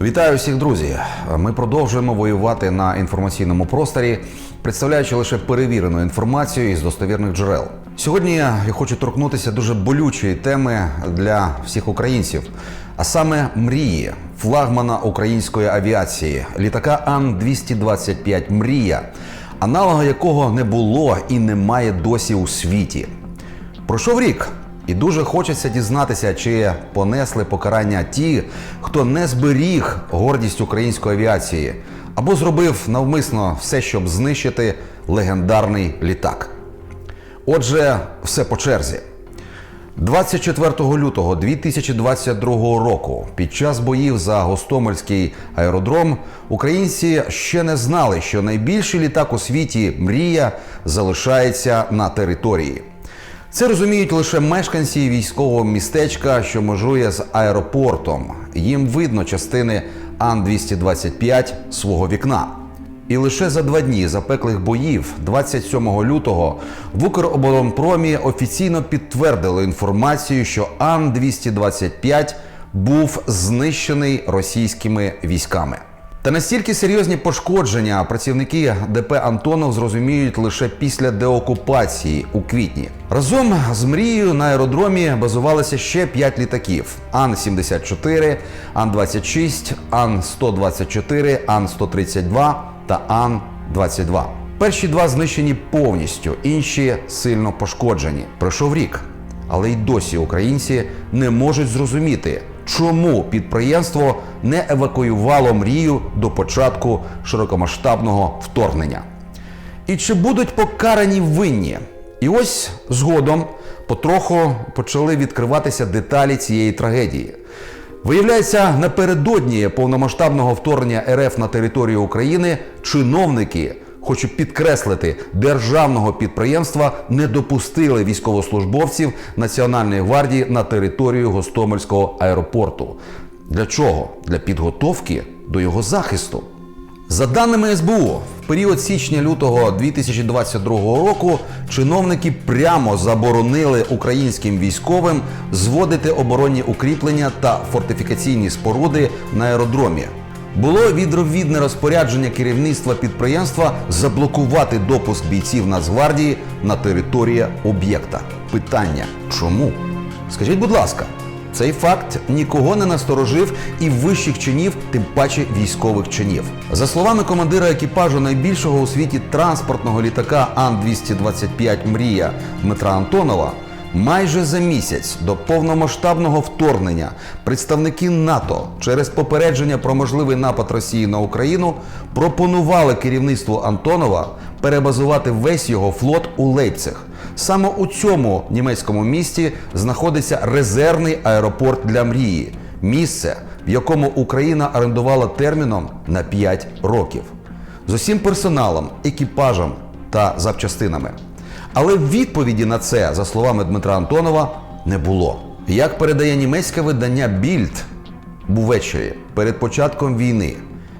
Вітаю всіх, друзі! Ми продовжуємо воювати на інформаційному просторі, представляючи лише перевірену інформацію із достовірних джерел. Сьогодні я хочу торкнутися дуже болючої теми для всіх українців, а саме мрії флагмана української авіації літака Ан-225 Мрія, аналога якого не було і немає досі у світі. Пройшов рік, і дуже хочеться дізнатися, чи понесли покарання ті, хто не зберіг гордість української авіації або зробив навмисно все, щоб знищити легендарний літак. Отже, все по черзі. 24 лютого 2022 року, під час боїв за Гостомельський аеродром, українці ще не знали, що найбільший літак у світі Мрія залишається на території. Це розуміють лише мешканці військового містечка, що межує з аеропортом. Їм видно частини Ан-225 свого вікна. І лише за два дні запеклих боїв, 27 лютого, в Укроборонпромі офіційно підтвердили інформацію, що Ан-225 був знищений російськими військами. Та настільки серйозні пошкодження працівники ДП Антонов зрозуміють лише після деокупації у квітні. Разом з мрією на аеродромі базувалися ще 5 літаків: Ан-74, Ан-26, Ан-124, Ан-132 та Ан-22. Перші два знищені повністю, інші сильно пошкоджені. Пройшов рік, але й досі українці не можуть зрозуміти, чому підприємство не евакуювало мрію до початку широкомасштабного вторгнення. І чи будуть покарані винні? І ось згодом потроху почали відкриватися деталі цієї трагедії. Виявляється, напередодні повномасштабного вторгнення РФ на територію України чиновники, хочу підкреслити, державного підприємства не допустили військовослужбовців Національної гвардії на територію Гостомельського аеропорту. Для чого? Для підготовки до його захисту. За даними СБУ, в період січня-лютого 2022 року чиновники прямо заборонили українським військовим зводити оборонні укріплення та фортифікаційні споруди на аеродромі. Було відровідне розпорядження керівництва підприємства заблокувати допуск бійців Нацгвардії на територію об'єкта. Питання чому? Скажіть, будь ласка, цей факт нікого не насторожив і вищих чинів, тим паче військових чинів. За словами командира екіпажу найбільшого у світі транспортного літака Ан-225 Мрія Дмитра Антонова, майже за місяць до повномасштабного вторгнення представники НАТО через попередження про можливий напад Росії на Україну пропонували керівництву Антонова перебазувати весь його флот у Лейпциг. Саме у цьому німецькому місті знаходиться резервний аеропорт для мрії, місце, в якому Україна орендувала терміном на 5 років з усім персоналом, екіпажем та запчастинами. Але відповіді на це, за словами Дмитра Антонова, не було. Як передає німецьке видання Більд, ввечері перед початком війни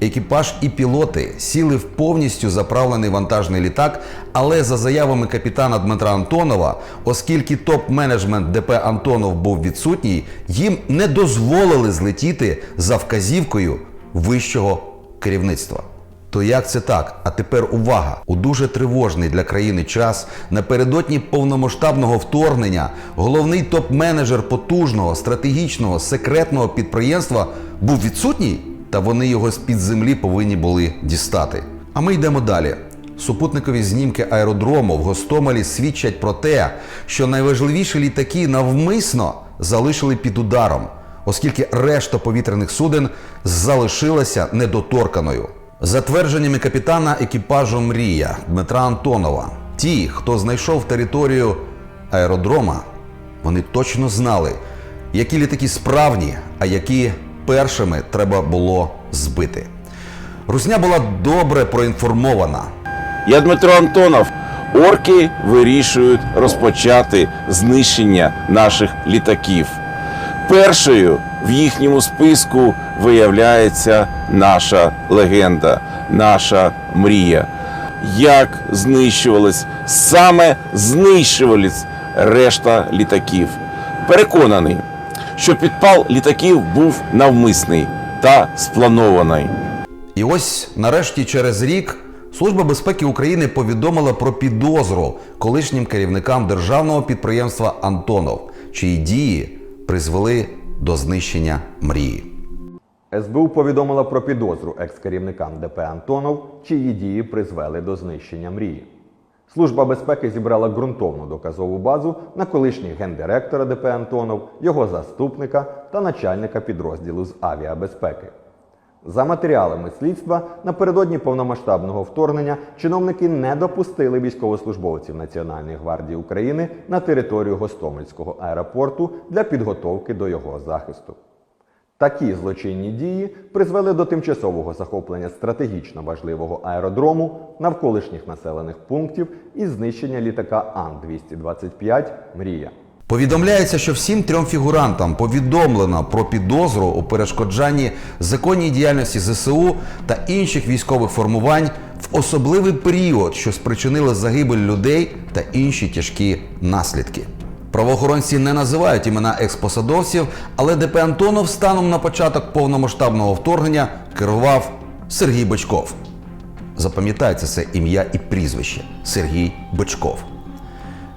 екіпаж і пілоти сіли в повністю заправлений вантажний літак, але за заявами капітана Дмитра Антонова, оскільки топ-менеджмент ДП Антонов був відсутній, їм не дозволили злетіти за вказівкою вищого керівництва. То як це так? А тепер увага! У дуже тривожний для країни час напередодні повномасштабного вторгнення головний топ-менеджер потужного стратегічного секретного підприємства був відсутній, та вони його з-під землі повинні були дістати. А ми йдемо далі. Супутникові знімки аеродрому в Гостомелі свідчать про те, що найважливіші літаки навмисно залишили під ударом, оскільки решта повітряних суден залишилася недоторканою. За твердженнями капітана екіпажу Мрія Дмитра Антонова, ті, хто знайшов територію аеродрома, вони точно знали, які літаки справні, а які першими треба було збити. Русня була добре проінформована. Я Дмитро Антонов. Орки вирішують розпочати знищення наших літаків. Першою в їхньому списку виявляється наша легенда, наша мрія. Як знищувались, саме знищувались решта літаків. Переконаний, що підпал літаків був навмисний. та спланованої. І ось нарешті через рік Служба безпеки України повідомила про підозру колишнім керівникам державного підприємства Антонов, чиї дії призвели до знищення мрії. СБУ повідомила про підозру екс-керівникам ДП Антонов, чиї дії призвели до знищення мрії. Служба безпеки зібрала ґрунтовну доказову базу на колишніх гендиректора ДП Антонов, його заступника та начальника підрозділу з авіабезпеки. За матеріалами слідства, напередодні повномасштабного вторгнення чиновники не допустили військовослужбовців Національної гвардії України на територію Гостомельського аеропорту для підготовки до його захисту. Такі злочинні дії призвели до тимчасового захоплення стратегічно важливого аеродрому навколишніх населених пунктів і знищення літака Ан-225 Мрія. Повідомляється, що всім трьом фігурантам повідомлено про підозру у перешкоджанні законній діяльності ЗСУ та інших військових формувань в особливий період, що спричинили загибель людей та інші тяжкі наслідки. Правоохоронці не називають імена експосадовців, але ДП Антонов станом на початок повномасштабного вторгнення керував Сергій Бочков. Запам'ятайте це ім'я і прізвище Сергій Бочков.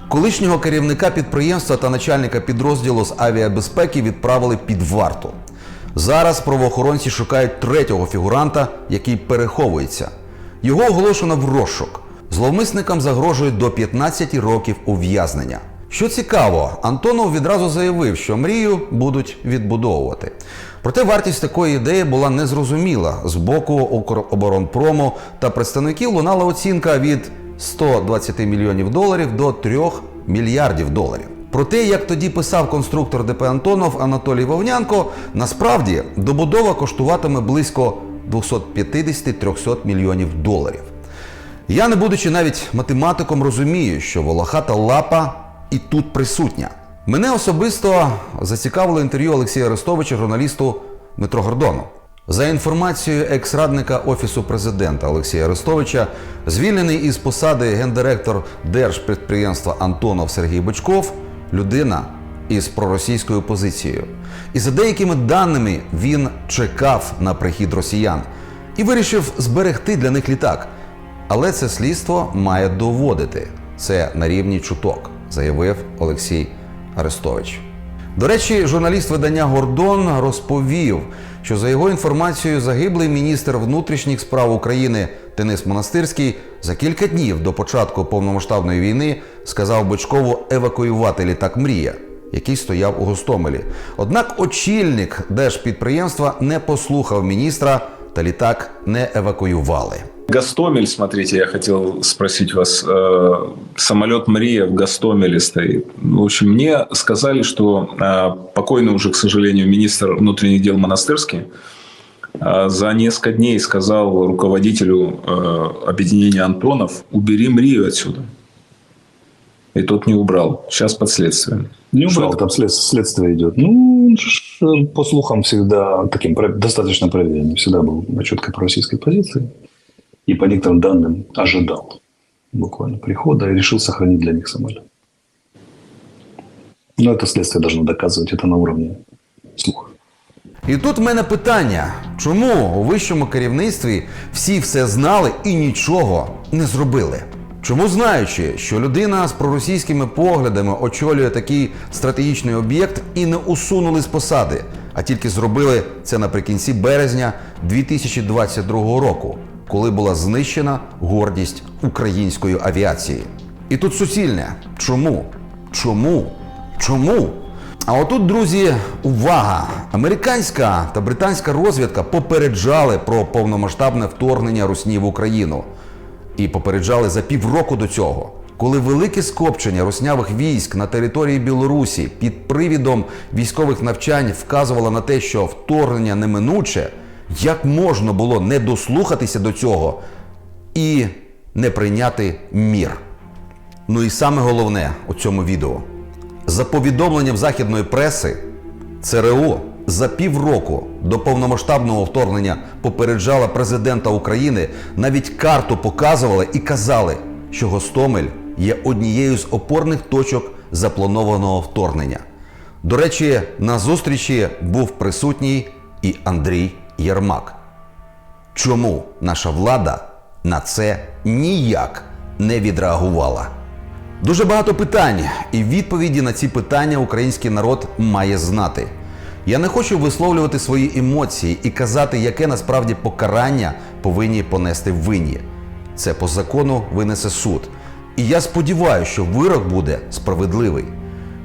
Колишнього керівника підприємства та начальника підрозділу з авіабезпеки відправили під варту. Зараз правоохоронці шукають третього фігуранта, який переховується. Його оголошено в розшук. Зловмисникам загрожують до 15 років ув'язнення. Що цікаво, Антонов відразу заявив, що мрію будуть відбудовувати. Проте вартість такої ідеї була незрозуміла. З боку Укроборонпрому та представників лунала оцінка від 120 мільйонів доларів до 3 мільярдів доларів. Про те, як тоді писав конструктор ДП Антонов Анатолій Вовнянко, насправді добудова коштуватиме близько 250-300 мільйонів доларів. Я, не будучи навіть математиком, розумію, що волохата лапа і тут присутня. Мене особисто зацікавило інтерв'ю Олексія Арестовича, журналісту Дмитро Гордону. За інформацією екс-радника Офісу президента Олексія Арестовича, звільнений із посади гендиректор держпідприємства Антонов Сергій Бочков людина із проросійською позицією. І за деякими даними він чекав на прихід росіян і вирішив зберегти для них літак. Але це слідство має доводити це на рівні чуток, заявив Олексій Арестович. До речі, журналіст видання Гордон розповів, що за його інформацією, загиблий міністр внутрішніх справ України Денис Монастирський за кілька днів до початку повномасштабної війни сказав Бочкову евакуювати літак Мрія, який стояв у Гостомелі. Однак очільник держпідприємства не послухав міністра та літак не евакуювали. Гастомель, смотрите, я хотел спросить вас. Э, самолет Мрия в Гастомеле стоит. В общем, мне сказали, что э, покойный уже, к сожалению, министр внутренних дел Монастырский э, за несколько дней сказал руководителю э, объединения Антонов, убери Мрию отсюда. И тот не убрал. Сейчас под следствием. Не убрал, там след- следствие идет. Ну, по слухам, всегда таким достаточно проверенным. Всегда был на четкой пророссийской позиции. И по некоторым данным ожидал буквально прихода и решил сохранить для них самолет. Но это следствие должно доказывать. Это на уровне слуха. І тут в мене питання: чому у вищому керівництві всі все знали і нічого не зробили? Чому знаючи, що людина з проросійськими поглядами очолює такий стратегічний об'єкт і не усунули з посади, а тільки зробили це наприкінці березня 2022 року, коли була знищена гордість української авіації? І тут суцільне. Чому? Чому? Чому? А отут, друзі, увага! Американська та британська розвідка попереджали про повномасштабне вторгнення Русні в Україну. І попереджали за півроку до цього, коли велике скопчення руснявих військ на території Білорусі під привідом військових навчань вказувало на те, що вторгнення неминуче, як можна було не дослухатися до цього і не прийняти мір. Ну і саме головне у цьому відео. За повідомленням західної преси, ЦРУ за півроку до повномасштабного вторгнення попереджала президента України, навіть карту показували і казали, що Гостомель є однією з опорних точок запланованого вторгнення. До речі, на зустрічі був присутній і Андрій Єрмак. Чому наша влада на це ніяк не відреагувала? Дуже багато питань, і відповіді на ці питання український народ має знати. Я не хочу висловлювати свої емоції і казати, яке насправді покарання повинні понести винні. Це по закону винесе суд. І я сподіваюся, що вирок буде справедливий.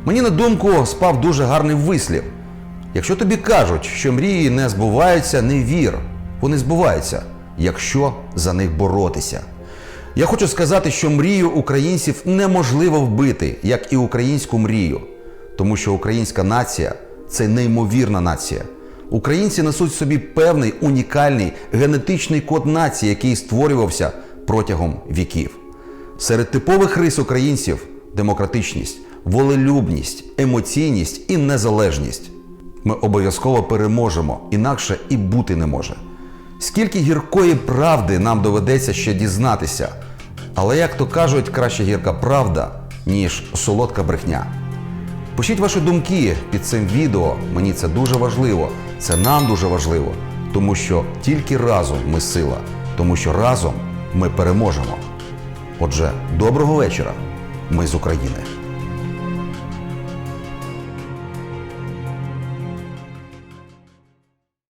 Мені на думку спав дуже гарний вислів. Якщо тобі кажуть, що мрії не збуваються, не вір. Вони збуваються, якщо за них боротися. Я хочу сказати, що мрію українців неможливо вбити, як і українську мрію, тому що українська нація це неймовірна нація. Українці несуть собі певний унікальний генетичний код нації, який створювався протягом віків. Серед типових рис українців демократичність, волелюбність, емоційність і незалежність. Ми обов'язково переможемо, інакше і бути не може. Скільки гіркої правди нам доведеться ще дізнатися. Але, як то кажуть, краще гірка правда, ніж солодка брехня. Пишіть ваші думки під цим відео. Мені це дуже важливо. Це нам дуже важливо. Тому що тільки разом ми сила, тому що разом ми переможемо. Отже, доброго вечора. Ми з України.